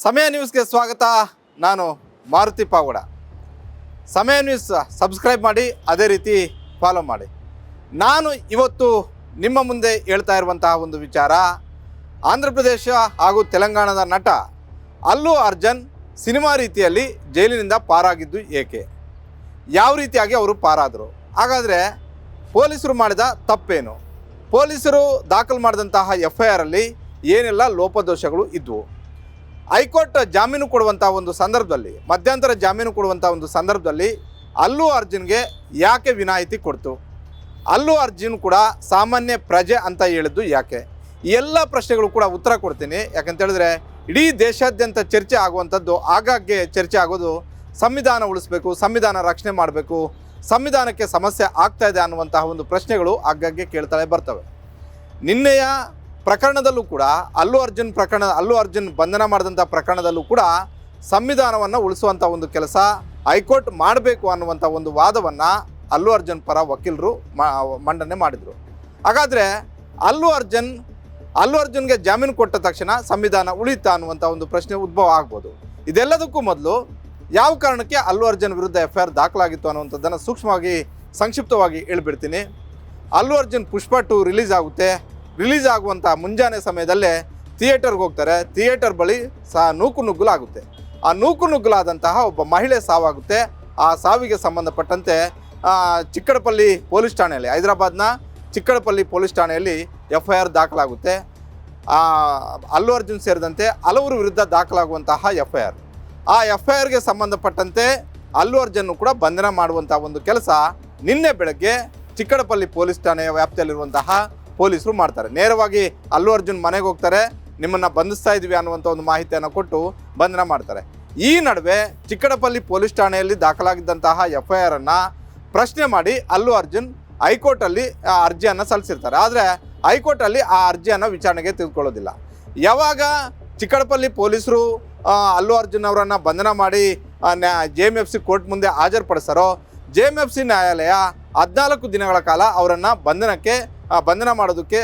ಸಮಯ ನ್ಯೂಸ್ಗೆ ಸ್ವಾಗತ. ನಾನು ಮಾರುತಿ ಪಾವಡ ಸಮಯ ನ್ಯೂಸ್ ಸಬ್ಸ್ಕ್ರೈಬ್ ಮಾಡಿ, ಅದೇ ರೀತಿ ಫಾಲೋ ಮಾಡಿ. ನಾನು ಇವತ್ತು ನಿಮ್ಮ ಮುಂದೆ ಹೇಳ್ತಾ ಇರುವಂತಹ ಒಂದು ವಿಚಾರ. ಆಂಧ್ರ ಪ್ರದೇಶ ಹಾಗೂ ತೆಲಂಗಾಣದ ನಟ ಅಲ್ಲು ಅರ್ಜುನ್ ಸಿನಿಮಾ ರೀತಿಯಲ್ಲಿ ಜೈಲಿನಿಂದ ಪಾರಾಗಿದ್ದು ಏಕೆ? ಯಾವ ರೀತಿಯಾಗಿ ಅವರು ಪಾರಾದರು? ಹಾಗಾದರೆ ಪೊಲೀಸರು ಮಾಡಿದ ತಪ್ಪೇನು? ಪೊಲೀಸರು ದಾಖಲು ಮಾಡಿದಂತಹ ಎಫ್ ಐ ಆರಲ್ಲಿ ಏನೆಲ್ಲ ಲೋಪದೋಷಗಳು ಇದ್ವು? ಹೈಕೋರ್ಟ್ ಜಾಮೀನು ಕೊಡುವಂಥ ಒಂದು ಸಂದರ್ಭದಲ್ಲಿ, ಮಧ್ಯಂತರ ಜಾಮೀನು ಕೊಡುವಂಥ ಒಂದು ಸಂದರ್ಭದಲ್ಲಿ ಅಲ್ಲು ಅರ್ಜುನ್ಗೆ ಯಾಕೆ ವಿನಾಯಿತಿ ಕೊಡ್ತು? ಅಲ್ಲು ಅರ್ಜುನ್ ಕೂಡ ಸಾಮಾನ್ಯ ಪ್ರಜೆ ಅಂತ ಹೇಳಿದ್ದು ಯಾಕೆ? ಎಲ್ಲ ಪ್ರಶ್ನೆಗಳು ಕೂಡ ಉತ್ತರ ಕೊಡ್ತೀನಿ. ಯಾಕಂತ ಹೇಳಿದ್ರೆ ಇಡೀ ದೇಶಾದ್ಯಂತ ಚರ್ಚೆ ಆಗುವಂಥದ್ದು, ಆಗಾಗ್ಗೆ ಚರ್ಚೆ ಆಗೋದು ಸಂವಿಧಾನ ಉಳಿಸ್ಬೇಕು, ಸಂವಿಧಾನ ರಕ್ಷಣೆ ಮಾಡಬೇಕು, ಸಂವಿಧಾನಕ್ಕೆ ಸಮಸ್ಯೆ ಆಗ್ತಾ ಇದೆ ಅನ್ನುವಂತಹ ಒಂದು ಪ್ರಶ್ನೆಗಳು ಆಗಾಗ್ಗೆ ಕೇಳ್ತಾಳೆ ಬರ್ತವೆ. ನಿನ್ನೆಯ ಪ್ರಕರಣದಲ್ಲೂ ಕೂಡ ಅಲ್ಲು ಅರ್ಜುನ್ ಪ್ರಕರಣ, ಅಲ್ಲು ಅರ್ಜುನ್ ಬಂಧನ ಮಾಡಿದಂಥ ಪ್ರಕರಣದಲ್ಲೂ ಕೂಡ ಸಂವಿಧಾನವನ್ನು ಉಳಿಸುವಂಥ ಒಂದು ಕೆಲಸ ಹೈಕೋರ್ಟ್ ಮಾಡಬೇಕು ಅನ್ನುವಂಥ ಒಂದು ವಾದವನ್ನು ಅಲ್ಲು ಅರ್ಜುನ್ ಪರ ವಕೀಲರು ಮಂಡನೆ ಮಾಡಿದರು. ಹಾಗಾದರೆ ಅಲ್ಲು ಅರ್ಜುನ್, ಅಲ್ಲು ಅರ್ಜುನ್ಗೆ ಜಾಮೀನು ಕೊಟ್ಟ ತಕ್ಷಣ ಸಂವಿಧಾನ ಉಳಿತಾ ಅನ್ನುವಂಥ ಒಂದು ಪ್ರಶ್ನೆ ಉದ್ಭವ ಆಗ್ಬೋದು. ಇದೆಲ್ಲದಕ್ಕೂ ಮೊದಲು ಯಾವ ಕಾರಣಕ್ಕೆ ಅಲ್ಲು ಅರ್ಜುನ್ ವಿರುದ್ಧ ಎಫ್ ಐ ಆರ್ ದಾಖಲಾಗಿತ್ತು ಅನ್ನುವಂಥದ್ದನ್ನು ಸೂಕ್ಷ್ಮವಾಗಿ ಸಂಕ್ಷಿಪ್ತವಾಗಿ ಹೇಳ್ಬಿಡ್ತೀನಿ. ಅಲ್ಲು ಅರ್ಜುನ್ ಪುಷ್ಪ ಟು ರಿಲೀಸ್ ಆಗುತ್ತೆ. ರಿಲೀಸ್ ಆಗುವಂಥ ಮುಂಜಾನೆ ಸಮಯದಲ್ಲೇ ಥಿಯೇಟರ್ಗೆ ಹೋಗ್ತಾರೆ. ಥಿಯೇಟರ್ ಬಳಿ ಸಹ ನೂಕು ನುಗ್ಗಲಾಗುತ್ತೆ ಆ ನೂಕು ನುಗ್ಗಲಾದಂತಹ ಒಬ್ಬ ಮಹಿಳೆ ಸಾವಾಗುತ್ತೆ. ಆ ಸಾವಿಗೆ ಸಂಬಂಧಪಟ್ಟಂತೆ ಚಿಕ್ಕಡಪಲ್ಲಿ ಪೊಲೀಸ್ ಠಾಣೆಯಲ್ಲಿ, ಹೈದರಾಬಾದ್ನ ಚಿಕ್ಕಡಪಲ್ಲಿ ಪೊಲೀಸ್ ಠಾಣೆಯಲ್ಲಿ ಎಫ್ ಐ ಆರ್ ದಾಖಲಾಗುತ್ತೆ ಅಲ್ಲು ಅರ್ಜುನ್ ಸೇರಿದಂತೆ ಹಲವರು ವಿರುದ್ಧ ದಾಖಲಾಗುವಂತಹ ಎಫ್ ಐ ಆರ್ ಆ ಎಫ್ ಐ ಆರ್ಗೆ ಸಂಬಂಧಪಟ್ಟಂತೆ ಅಲ್ಲು ಅರ್ಜುನ್ ಕೂಡ ಬಂಧನ ಮಾಡುವಂಥ ಒಂದು ಕೆಲಸ ನಿನ್ನೆ ಬೆಳಗ್ಗೆ ಚಿಕ್ಕಡಪಲ್ಲಿ ಪೊಲೀಸ್ ಠಾಣೆಯ ವ್ಯಾಪ್ತಿಯಲ್ಲಿರುವಂತಹ ಪೊಲೀಸರು ಮಾಡ್ತಾರೆ. ನೇರವಾಗಿ ಅಲ್ಲು ಅರ್ಜುನ್ ಮನೆಗೆ ಹೋಗ್ತಾರೆ, ನಿಮ್ಮನ್ನು ಬಂಧಿಸ್ತಾ ಇದ್ವಿ ಅನ್ನುವಂಥ ಒಂದು ಮಾಹಿತಿಯನ್ನು ಕೊಟ್ಟು ಬಂಧನ ಮಾಡ್ತಾರೆ. ಈ ನಡುವೆ ಚಿಕ್ಕಡಪಲ್ಲಿ ಪೊಲೀಸ್ ಠಾಣೆಯಲ್ಲಿ ದಾಖಲಾಗಿದ್ದಂತಹ ಎಫ್ ಐ ಆರನ್ನು ಪ್ರಶ್ನೆ ಮಾಡಿ ಅಲ್ಲು ಅರ್ಜುನ್ ಹೈಕೋರ್ಟಲ್ಲಿ ಆ ಅರ್ಜಿಯನ್ನು ಸಲ್ಲಿಸಿರ್ತಾರೆ. ಆದರೆ ಹೈಕೋರ್ಟಲ್ಲಿ ಆ ಅರ್ಜಿಯನ್ನು ವಿಚಾರಣೆಗೆ ತೆಗೆದುಕೊಳ್ಳೋದಿಲ್ಲ. ಯಾವಾಗ ಚಿಕ್ಕಡಪಲ್ಲಿ ಪೊಲೀಸರು ಅಲ್ಲು ಅರ್ಜುನ್ ಅವರನ್ನು ಬಂಧನ ಮಾಡಿ J M F C court ಮುಂದೆ ಹಾಜರುಪಡಿಸ್ತಾರೋ, ಜೆ ಎಂ ಎಫ್ ಸಿ ನ್ಯಾಯಾಲಯ ಹದಿನಾಲ್ಕು ದಿನಗಳ ಕಾಲ ಅವರನ್ನು ಬಂಧನಕ್ಕೆ ಬಂಧನ ಮಾಡೋದಕ್ಕೆ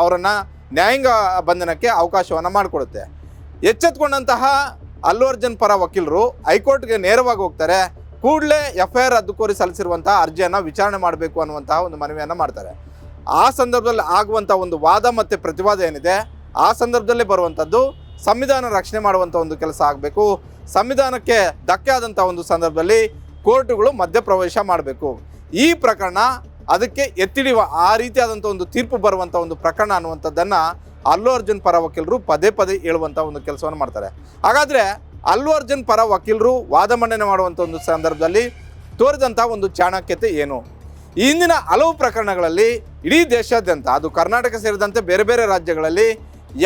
ಅವರನ್ನು ನ್ಯಾಯಾಂಗ ಬಂಧನಕ್ಕೆ ಅವಕಾಶವನ್ನು ಮಾಡಿಕೊಡುತ್ತೆ. ಎಚ್ಚೆತ್ಕೊಂಡಂತಹ ಅಲ್ಲು ಅರ್ಜುನ್ ಪರ ವಕೀಲರು ಹೈಕೋರ್ಟ್ಗೆ ನೇರವಾಗಿ ಹೋಗ್ತಾರೆ. ಕೂಡಲೇ ಎಫ್ ಐ ಆರ್ ರದ್ದು ಕೋರಿ ಸಲ್ಲಿಸಿರುವಂತಹ ಅರ್ಜಿಯನ್ನು ವಿಚಾರಣೆ ಮಾಡಬೇಕು ಅನ್ನುವಂತಹ ಒಂದು ಮನವಿಯನ್ನು ಮಾಡ್ತಾರೆ. ಆ ಸಂದರ್ಭದಲ್ಲಿ ಆಗುವಂಥ ಒಂದು ವಾದ ಮತ್ತು ಪ್ರತಿವಾದ ಏನಿದೆ, ಆ ಸಂದರ್ಭದಲ್ಲಿ ಬರುವಂಥದ್ದು ಸಂವಿಧಾನ ರಕ್ಷಣೆ ಮಾಡುವಂಥ ಒಂದು ಕೆಲಸ ಆಗಬೇಕು. ಸಂವಿಧಾನಕ್ಕೆ ಧಕ್ಕೆ ಆದಂಥ ಒಂದು ಸಂದರ್ಭದಲ್ಲಿ ಕೋರ್ಟುಗಳು ಮಧ್ಯಪ್ರವೇಶ ಮಾಡಬೇಕು. ಈ ಪ್ರಕರಣ ಅದಕ್ಕೆ ಎತ್ತಿಡಿಯುವ ಆ ರೀತಿಯಾದಂಥ ಒಂದು ತೀರ್ಪು ಬರುವಂಥ ಒಂದು ಪ್ರಕರಣ ಅನ್ನುವಂಥದ್ದನ್ನು ಅಲ್ಲು ಅರ್ಜುನ್ ಪರ ವಕೀಲರು ಪದೇ ಪದೇ ಹೇಳುವಂಥ ಒಂದು ಕೆಲಸವನ್ನು ಮಾಡ್ತಾರೆ. ಹಾಗಾದರೆ ಅಲ್ಲು ಅರ್ಜುನ್ ಪರ ವಕೀಲರು ವಾದ ಮಂಡನೆ ಮಾಡುವಂಥ ಒಂದು ಸಂದರ್ಭದಲ್ಲಿ ತೋರಿದಂಥ ಒಂದು ಚಾಣಕ್ಯತೆ ಏನು? ಈ ಹಿಂದಿನ ಹಲವು ಪ್ರಕರಣಗಳಲ್ಲಿ ಇಡೀ ದೇಶಾದ್ಯಂತ, ಅದು ಕರ್ನಾಟಕ ಸೇರಿದಂತೆ ಬೇರೆ ಬೇರೆ ರಾಜ್ಯಗಳಲ್ಲಿ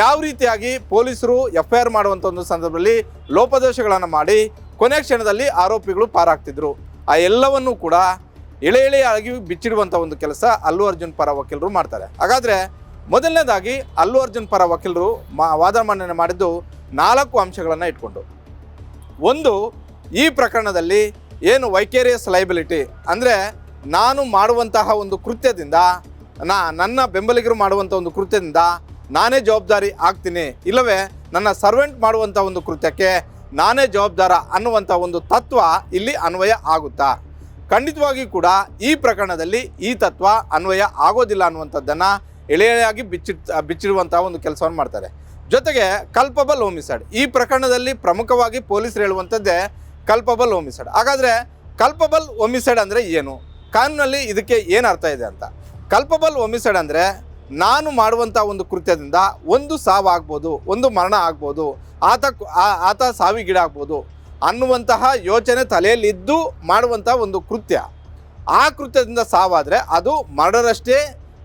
ಯಾವ ರೀತಿಯಾಗಿ ಪೊಲೀಸರು ಎಫ್ ಐ ಆರ್ ಮಾಡುವಂಥ ಒಂದು ಸಂದರ್ಭದಲ್ಲಿ ಲೋಪದೋಷಗಳನ್ನು ಮಾಡಿ ಕೊನೆ ಕ್ಷಣದಲ್ಲಿ ಆರೋಪಿಗಳು ಪಾರಾಗ್ತಿದ್ರು. ಆ ಎಲ್ಲವನ್ನೂ ಕೂಡ ಎಳೆ ಎಳೆಯಾಗಿ ಬಿಚ್ಚಿಡುವಂಥ ಒಂದು ಕೆಲಸ ಅಲ್ಲು ಅರ್ಜುನ್ ಪರ ವಕೀಲರು ಮಾಡ್ತಾರೆ. ಹಾಗಾದರೆ ಮೊದಲನೇದಾಗಿ ಅಲ್ಲು ಅರ್ಜುನ್ ಪರ ವಕೀಲರು ಮಾ, ವಾದ ಮಂಡನೆ ಮಾಡಿದ್ದು ನಾಲ್ಕು ಅಂಶಗಳನ್ನು ಇಟ್ಕೊಂಡು. ಒಂದು, ಈ ಪ್ರಕರಣದಲ್ಲಿ ಏನು ವೈಕೇರಿಯಸ್ ಲೈಬಿಲಿಟಿ ಅಂದರೆ ನಾನು ಮಾಡುವಂತಹ ಒಂದು ಕೃತ್ಯದಿಂದ, ನಾ, ನನ್ನ ಬೆಂಬಲಿಗರು ಮಾಡುವಂಥ ಒಂದು ಕೃತ್ಯದಿಂದ ನಾನೇ ಜವಾಬ್ದಾರಿ ಆಗ್ತೀನಿ, ಇಲ್ಲವೇ ನನ್ನ ಸರ್ವೆಂಟ್ ಮಾಡುವಂಥ ಒಂದು ಕೃತ್ಯಕ್ಕೆ ನಾನೇ ಜವಾಬ್ದಾರ ಅನ್ನುವಂಥ ಒಂದು ತತ್ವ ಇಲ್ಲಿ ಅನ್ವಯ ಆಗುತ್ತಾ? ಖಂಡಿತವಾಗಿ ಕೂಡ ಈ ಪ್ರಕರಣದಲ್ಲಿ ಈ ತತ್ವ ಅನ್ವಯ ಆಗೋದಿಲ್ಲ ಅನ್ನುವಂಥದ್ದನ್ನು ಎಳೆ ಎಳೆಯಾಗಿ ಬಿಚ್ಚಿ ಬಿಚ್ಚಿಡುವಂತಹ ಒಂದು ಕೆಲಸವನ್ನು ಮಾಡ್ತಾರೆ. ಜೊತೆಗೆ ಕಲ್ಪಬಲ್ ಹೋಮಿಸೈಡ್ ಈ ಪ್ರಕರಣದಲ್ಲಿ ಪ್ರಮುಖವಾಗಿ ಪೊಲೀಸರು ಹೇಳುವಂಥದ್ದೇ ಕಲ್ಪಬಲ್ ಹೋಮಿಸೈಡ್ ಹಾಗಾದರೆ ಕಲ್ಪಬಲ್ ಹೋಮಿಸೈಡ್ ಅಂದರೆ ಏನು? ಕಾನೂನಲ್ಲಿ ಇದಕ್ಕೆ ಏನು ಅರ್ಥ ಇದೆ ಅಂತ? ಕಲ್ಪಬಲ್ ಹೋಮಿಸೈಡ್ ಅಂದರೆ ನಾನು ಮಾಡುವಂಥ ಒಂದು ಕೃತ್ಯದಿಂದ ಒಂದು ಸಾವು ಆಗ್ಬೋದು, ಒಂದು ಮರಣ ಆಗ್ಬೋದು, ಆತ ಆತ ಸಾವಿಗೀಡಾಗ್ಬೋದು ಅನ್ನುವಂತಹ ಯೋಚನೆ ತಲೆಯಲ್ಲಿದ್ದು ಮಾಡುವಂಥ ಒಂದು ಕೃತ್ಯ. ಆ ಕೃತ್ಯದಿಂದ ಸಾವಾದರೆ ಅದು ಮರ್ಡರಷ್ಟೇ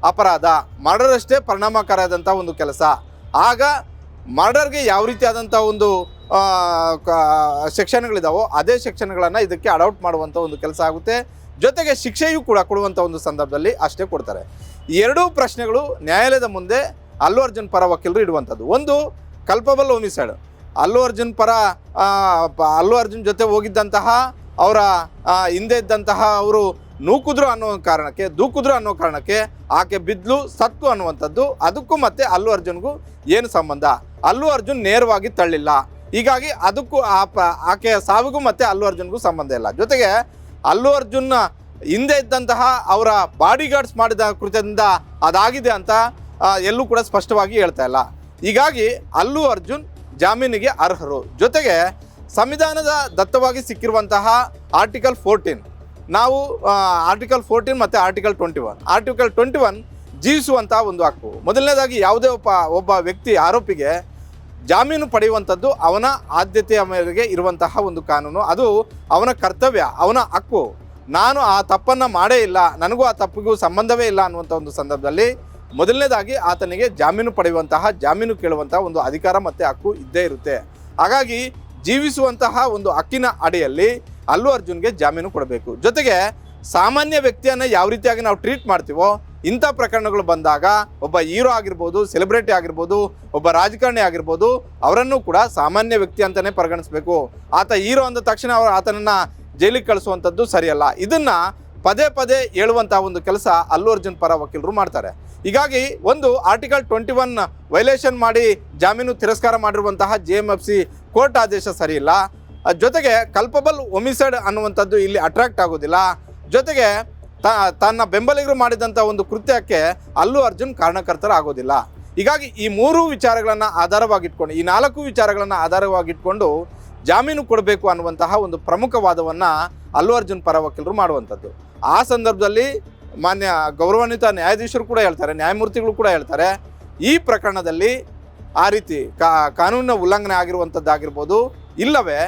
ಅಪರಾಧ, ಮರ್ಡರಷ್ಟೇ ಪರಿಣಾಮಕಾರಿಯಾದಂಥ ಒಂದು ಕೆಲಸ. ಆಗ ಮರ್ಡರ್ಗೆ ಯಾವ ರೀತಿಯಾದಂಥ ಒಂದು ಸೆಕ್ಷನ್ಗಳಿದಾವೋ ಅದೇ ಸೆಕ್ಷನ್ಗಳನ್ನು ಇದಕ್ಕೆ ಅಡೌಟ್ ಮಾಡುವಂಥ ಒಂದು ಕೆಲಸ ಆಗುತ್ತೆ. ಜೊತೆಗೆ ಶಿಕ್ಷೆಯೂ ಕೂಡ ಕೊಡುವಂಥ ಒಂದು ಸಂದರ್ಭದಲ್ಲಿ ಅಷ್ಟೇ ಕೊಡ್ತಾರೆ. ಎರಡೂ ಪ್ರಶ್ನೆಗಳು ನ್ಯಾಯಾಲಯದ ಮುಂದೆ ಅಲ್ಲು ಅರ್ಜುನ್ ಪರ ವಕೀಲರು ಇಡುವಂಥದ್ದು ಒಂದು ಕಲ್ಪಬಲ್ ಹೋಮಿಸೈಡ್ ಅಲ್ಲು ಅರ್ಜುನ್ ಪರ ಅಲ್ಲು ಅರ್ಜುನ್ ಜೊತೆ ಹೋಗಿದ್ದಂತಹ ಅವರ ಹಿಂದೆ ಇದ್ದಂತಹ ಅವರು ನೂಕುದ್ರು ಅನ್ನೋ ಕಾರಣಕ್ಕೆ, ದೂಕುದ್ರು ಅನ್ನೋ ಕಾರಣಕ್ಕೆ ಆಕೆ ಬಿದ್ಲು, ಸತ್ತು ಅನ್ನುವಂಥದ್ದು. ಅದಕ್ಕೂ ಮತ್ತೆ ಅಲ್ಲು ಅರ್ಜುನ್ಗೂ ಏನು ಸಂಬಂಧ? ಅಲ್ಲು ಅರ್ಜುನ್ ನೇರವಾಗಿ ತಳ್ಳಿಲ್ಲ. ಹೀಗಾಗಿ ಅದಕ್ಕೂ ಆ, ಪ, ಆಕೆಯ ಸಾವಿಗೂ ಮತ್ತೆ ಅಲ್ಲು ಅರ್ಜುನ್ಗೂ ಸಂಬಂಧ ಇಲ್ಲ. ಜೊತೆಗೆ ಅಲ್ಲು ಅರ್ಜುನ್ ಹಿಂದೆ ಇದ್ದಂತಹ ಅವರ ಬಾಡಿ ಗಾರ್ಡ್ಸ್ ಮಾಡಿದ ಕೃತ್ಯದಿಂದ ಅದಾಗಿದೆ ಅಂತ ಎಲ್ಲೂ ಕೂಡ ಸ್ಪಷ್ಟವಾಗಿ ಹೇಳ್ತಾ ಇಲ್ಲ. ಹೀಗಾಗಿ ಅಲ್ಲು ಅರ್ಜುನ್ ಜಾಮೀನಿಗೆ ಅರ್ಹರು. ಜೊತೆಗೆ ಸಂವಿಧಾನದ ದತ್ತವಾಗಿ ಸಿಕ್ಕಿರುವಂತಹ ಆರ್ಟಿಕಲ್ ಫೋರ್ಟೀನ್ ನಾವು ಆರ್ಟಿಕಲ್ ಫೋರ್ಟೀನ್ ಮತ್ತು article twenty one article twenty one ಜೀವಿಸುವಂಥ ಒಂದು ಹಕ್ಕು. ಮೊದಲನೇದಾಗಿ ಯಾವುದೇ ಒಬ್ಬ ಒಬ್ಬ ವ್ಯಕ್ತಿ ಆರೋಪಿಗೆ ಜಾಮೀನು ಪಡೆಯುವಂಥದ್ದು ಅವನ ಆದ್ಯತೆಯ ಮೇರೆಗೆ ಇರುವಂತಹ ಒಂದು ಕಾನೂನು. ಅದು ಅವನ ಕರ್ತವ್ಯ, ಅವನ ಹಕ್ಕು. ನಾನು ಆ ತಪ್ಪನ್ನು ಮಾಡೇ ಇಲ್ಲ, ನನಗೂ ಆ ತಪ್ಪಿಗೂ ಸಂಬಂಧವೇ ಇಲ್ಲ ಅನ್ನುವಂಥ ಒಂದು ಸಂದರ್ಭದಲ್ಲಿ ಮೊದಲನೇದಾಗಿ ಆತನಿಗೆ ಜಾಮೀನು ಪಡೆಯುವಂತಹ, ಜಾಮೀನು ಕೇಳುವಂತಹ ಒಂದು ಅಧಿಕಾರ ಮತ್ತು ಹಕ್ಕು ಇದ್ದೇ ಇರುತ್ತೆ. ಹಾಗಾಗಿ ಜೀವಿಸುವಂತಹ ಒಂದು ಹಕ್ಕಿನ ಅಡಿಯಲ್ಲಿ ಅಲ್ಲು ಅರ್ಜುನ್ಗೆ ಜಾಮೀನು ಕೊಡಬೇಕು. ಜೊತೆಗೆ ಸಾಮಾನ್ಯ ವ್ಯಕ್ತಿಯನ್ನು ಯಾವ ರೀತಿಯಾಗಿ ನಾವು ಟ್ರೀಟ್ ಮಾಡ್ತೀವೋ, ಇಂಥ ಪ್ರಕರಣಗಳು ಬಂದಾಗ ಒಬ್ಬ ಹೀರೋ ಆಗಿರ್ಬೋದು ಸೆಲೆಬ್ರಿಟಿ ಆಗಿರ್ಬೋದು, ಒಬ್ಬ ರಾಜಕಾರಣಿ ಆಗಿರ್ಬೋದು, ಅವರನ್ನು ಕೂಡ ಸಾಮಾನ್ಯ ವ್ಯಕ್ತಿ ಅಂತಲೇ ಪರಿಗಣಿಸಬೇಕು. ಆತ ಹೀರೋ ಅಂದ ತಕ್ಷಣ ಅವರು ಆತನನ್ನು ಜೈಲಿಗೆ ಕಳಿಸುವಂಥದ್ದು ಸರಿಯಲ್ಲ. ಇದನ್ನು ಪದೇ ಪದೇ ಹೇಳುವಂಥ ಒಂದು ಕೆಲಸ ಅಲ್ಲು ಅರ್ಜುನ್ ಪರ ವಕೀಲರು ಮಾಡ್ತಾರೆ. ಹೀಗಾಗಿ ಒಂದು ಆರ್ಟಿಕಲ್ ಟ್ವೆಂಟಿ ಒನ್ ವೈಲೇಷನ್ ಮಾಡಿ ಜಾಮೀನು ತಿರಸ್ಕಾರ ಮಾಡಿರುವಂತಹ J M F C court ಆದೇಶ ಸರಿಯಿಲ್ಲ ಜೊತೆಗೆ ಕಲ್ಪಬಲ್ ಒಮಿಸೈಡ್ ಅನ್ನುವಂಥದ್ದು ಇಲ್ಲಿ ಅಟ್ರಾಕ್ಟ್ ಆಗೋದಿಲ್ಲ. ಜೊತೆಗೆ ತ, ತನ್ನ ಬೆಂಬಲಿಗರು ಮಾಡಿದಂಥ ಒಂದು ಕೃತ್ಯಕ್ಕೆ ಅಲ್ಲೂ ಅರ್ಜುನ್ ಕಾರಣಕರ್ತರಾಗೋದಿಲ್ಲ ಹೀಗಾಗಿ ಈ ಮೂರು ವಿಚಾರಗಳನ್ನು ಆಧಾರವಾಗಿಟ್ಕೊಂಡು, ಈ ನಾಲ್ಕು ವಿಚಾರಗಳನ್ನು ಆಧಾರವಾಗಿಟ್ಕೊಂಡು ಜಾಮೀನು ಕೊಡಬೇಕು ಅನ್ನುವಂತಹ ಒಂದು ಪ್ರಮುಖ ವಾದವನ್ನು ಅಲ್ಲು ಅರ್ಜುನ್ ಪರ ವಕೀಲರು ಮಾಡುವಂಥದ್ದು. ಆ ಸಂದರ್ಭದಲ್ಲಿ ಮಾನ್ಯ ಗೌರವಾನ್ವಿತ ನ್ಯಾಯಾಧೀಶರು ಕೂಡ ಹೇಳ್ತಾರೆ, ನ್ಯಾಯಮೂರ್ತಿಗಳು ಕೂಡ ಹೇಳ್ತಾರೆ, ಈ ಪ್ರಕರಣದಲ್ಲಿ ಆ ರೀತಿ ಕಾನೂನಿನ ಉಲ್ಲಂಘನೆ ಆಗಿರುವಂಥದ್ದಾಗಿರ್ಬೋದು ಇಲ್ಲವೇ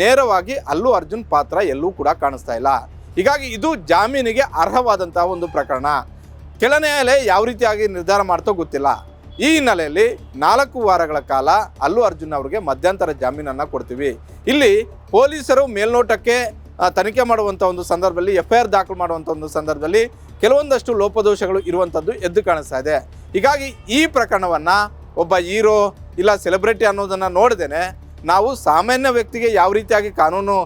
ನೇರವಾಗಿ ಅಲ್ಲೂ ಅರ್ಜುನ್ ಪಾತ್ರ ಎಲ್ಲೂ ಕೂಡ ಕಾಣಿಸ್ತಾ ಇಲ್ಲ. ಹೀಗಾಗಿ ಇದು ಜಾಮೀನಿಗೆ ಅರ್ಹವಾದಂತಹ ಒಂದು ಪ್ರಕರಣ. ಕೆಳ ನ್ಯಾಯಾಲಯ ಯಾವ ರೀತಿಯಾಗಿ ನಿರ್ಧಾರ ಮಾಡ್ತೋ ಗೊತ್ತಿಲ್ಲ. ಈ ಹಿನ್ನೆಲೆಯಲ್ಲಿ ನಾಲ್ಕು ವಾರಗಳ ಕಾಲ ಅಲ್ಲು ಅರ್ಜುನ್ ಅವರಿಗೆ ಮಧ್ಯಂತರ ಜಾಮೀನನ್ನು ಕೊಡ್ತೀವಿ. ಇಲ್ಲಿ ಪೊಲೀಸರು ಮೇಲ್ನೋಟಕ್ಕೆ ತನಿಖೆ ಮಾಡುವಂಥ ಒಂದು ಸಂದರ್ಭದಲ್ಲಿ ಎಫ್ ಐ ಆರ್ ದಾಖಲು ಮಾಡುವಂಥ ಒಂದು ಸಂದರ್ಭದಲ್ಲಿ ಕೆಲವೊಂದಷ್ಟು ಲೋಪದೋಷಗಳು ಇರುವಂಥದ್ದು ಎದ್ದು ಕಾಣಿಸ್ತಾ ಇದೆ. ಹೀಗಾಗಿ ಈ ಪ್ರಕರಣವನ್ನು ಒಬ್ಬ ಹೀರೋ ಇಲ್ಲ ಸೆಲೆಬ್ರಿಟಿ ಅನ್ನೋದನ್ನು ನೋಡ್ದೇನೆ ನಾವು ಸಾಮಾನ್ಯ ವ್ಯಕ್ತಿಗೆ ಯಾವ ರೀತಿಯಾಗಿ ಕಾನೂನು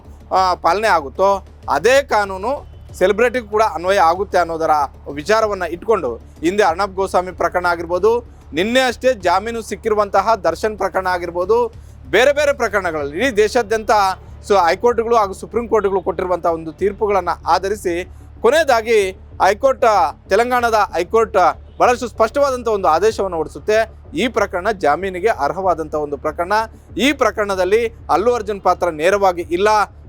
ಪಾಲನೆ ಆಗುತ್ತೋ ಅದೇ ಕಾನೂನು ಸೆಲೆಬ್ರಿಟಿಗೂ ಕೂಡ ಅನ್ವಯ ಆಗುತ್ತೆ ಅನ್ನೋದರ ವಿಚಾರವನ್ನು ಇಟ್ಕೊಂಡು ಹಿಂದೆ ಅರ್ಣಬ್ ಗೋಸ್ವಾಮಿ ಪ್ರಕರಣ ಆಗಿರ್ಬೋದು, ನಿನ್ನೆ ಅಷ್ಟೇ ಜಾಮೀನು ಸಿಕ್ಕಿರುವಂತಹ ದರ್ಶನ್ ಪ್ರಕರಣ ಆಗಿರ್ಬೋದು, ಬೇರೆ ಬೇರೆ ಪ್ರಕರಣಗಳಲ್ಲಿ ಇಡೀ ದೇಶಾದ್ಯಂತ ಸೊ ಹೈಕೋರ್ಟ್ಗಳು ಹಾಗೂ ಸುಪ್ರೀಂ ಕೋರ್ಟ್ಗಳು ಕೊಟ್ಟಿರುವಂಥ ಒಂದು ತೀರ್ಪುಗಳನ್ನು ಆಧರಿಸಿ ಕೊನೆಯದಾಗಿ ಹೈಕೋರ್ಟ್, ತೆಲಂಗಾಣದ ಹೈಕೋರ್ಟ್ ಬಹಳಷ್ಟು ಸ್ಪಷ್ಟವಾದಂಥ ಒಂದು ಆದೇಶವನ್ನು ಹೊರಡಿಸುತ್ತೆ. ಈ ಪ್ರಕರಣ ಜಾಮೀನಿಗೆ ಅರ್ಹವಾದಂಥ ಒಂದು ಪ್ರಕರಣ. ಈ ಪ್ರಕರಣದಲ್ಲಿ ಅಲ್ಲು ಅರ್ಜುನ್ ಪಾತ್ರ ನೇರವಾಗಿ ಇಲ್ಲ.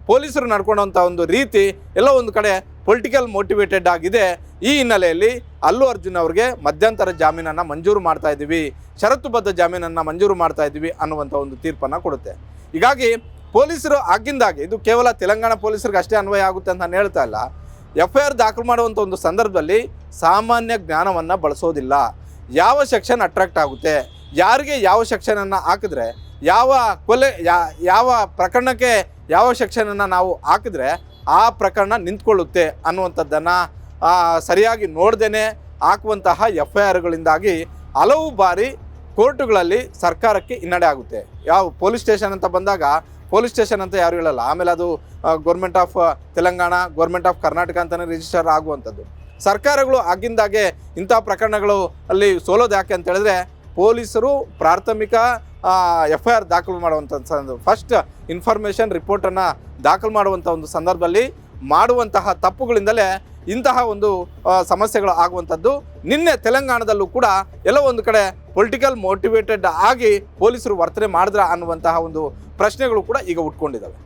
ಪೊಲೀಸರು ನಡ್ಕೊಂಡಂಥ ಒಂದು ರೀತಿ ಎಲ್ಲ ಒಂದು ಕಡೆ ಪೊಲಿಟಿಕಲ್ ಮೋಟಿವೇಟೆಡ್ ಆಗಿದೆ. ಈ ಹಿನ್ನೆಲೆಯಲ್ಲಿ ಅಲ್ಲು ಅರ್ಜುನ್ ಅವರಿಗೆ ಮಧ್ಯಂತರ ಜಾಮೀನನ್ನು ಮಂಜೂರು ಮಾಡ್ತಾ ಇದ್ದೀವಿ. ಷರತ್ತುಬದ್ಧ ಜಾಮೀನನ್ನು ಮಂಜೂರು ಮಾಡ್ತಾ ಇದ್ದೀವಿ ಅನ್ನುವಂಥ ಒಂದು ತೀರ್ಪನ್ನು ಕೊಡುತ್ತೆ. ಹೀಗಾಗಿ ಪೊಲೀಸರು ಆಗಿಂದಾಗೆ, ಇದು ಕೇವಲ ತೆಲಂಗಾಣ ಪೊಲೀಸರಿಗೆ ಅಷ್ಟೇ ಅನ್ವಯ ಆಗುತ್ತೆ ಅಂತ ನಾನು ಹೇಳ್ತಾ ಇಲ್ಲ. ಎಫ್ ಐ ಆರ್ ದಾಖಲು ಮಾಡುವಂಥ ಒಂದು ಸಂದರ್ಭದಲ್ಲಿ ಸಾಮಾನ್ಯ ಜ್ಞಾನವನ್ನು ಬಳಸೋದಿಲ್ಲ. ಯಾವ ಸೆಕ್ಷನ್ ಅಟ್ರಾಕ್ಟ್ ಆಗುತ್ತೆ? ಯಾರಿಗೆ ಯಾವ ಸೆಕ್ಷನನ್ನು ಹಾಕಿದ್ರೆ, ಯಾವ ಕೊಲೆ ಯಾವ ಪ್ರಕರಣಕ್ಕೆ ಯಾವ ಸೆಕ್ಷನನ್ನು ನಾವು ಹಾಕಿದ್ರೆ ಆ ಪ್ರಕರಣ ನಿಂತ್ಕೊಳ್ಳುತ್ತೆ ಅನ್ನುವಂಥದ್ದನ್ನು ಸರಿಯಾಗಿ ನೋಡ್ದೇ ಹಾಕುವಂತಹ ಎಫ್ ಐ ಆರ್ಗಳಿಂದಾಗಿ ಹಲವು ಬಾರಿ ಕೋರ್ಟುಗಳಲ್ಲಿ ಸರ್ಕಾರಕ್ಕೆ ಹಿನ್ನಡೆ ಆಗುತ್ತೆ. ಯಾವ ಪೊಲೀಸ್ ಸ್ಟೇಷನ್ ಅಂತ ಬಂದಾಗ ಪೊಲೀಸ್ ಸ್ಟೇಷನ್ ಅಂತ ಯಾರು ಹೇಳಲ್ಲ. ಆಮೇಲೆ ಅದು government of Telangana government of Karnataka ಅಂತಲೇ ರಿಜಿಸ್ಟರ್ ಆಗುವಂಥದ್ದು. ಸರ್ಕಾರಗಳು ಆಗಿಂದಾಗೆ ಇಂಥ ಪ್ರಕರಣಗಳು ಅಲ್ಲಿ ಸೋಲೋದು ಯಾಕೆ ಅಂತ ಹೇಳಿದ್ರೆ, ಪೊಲೀಸರು ಪ್ರಾಥಮಿಕ ಎಫ್ ಐ ಆರ್ ದಾಖಲು ಮಾಡುವಂಥ ಫಸ್ಟ್ ಇನ್ಫಾರ್ಮೇಷನ್ ರಿಪೋರ್ಟನ್ನು ದಾಖಲು ಮಾಡುವಂಥ ಒಂದು ಸಂದರ್ಭದಲ್ಲಿ ಮಾಡುವಂತಹ ತಪ್ಪುಗಳಿಂದಲೇ ಇಂತಹ ಒಂದು ಸಮಸ್ಯೆಗಳು ಆಗುವಂಥದ್ದು. ನಿನ್ನೆ ತೆಲಂಗಾಣದಲ್ಲೂ ಕೂಡ ಎಲ್ಲೋ ಒಂದು ಕಡೆ ಪೊಲಿಟಿಕಲ್ ಮೋಟಿವೇಟೆಡ್ ಆಗಿ ಪೊಲೀಸರು ವರ್ತನೆ ಮಾಡಿದ್ರ ಅನ್ನುವಂತಹ ಒಂದು ಪ್ರಶ್ನೆಗಳು ಕೂಡ ಈಗ ಉಟ್ಕೊಂಡಿದ್ದಾವೆ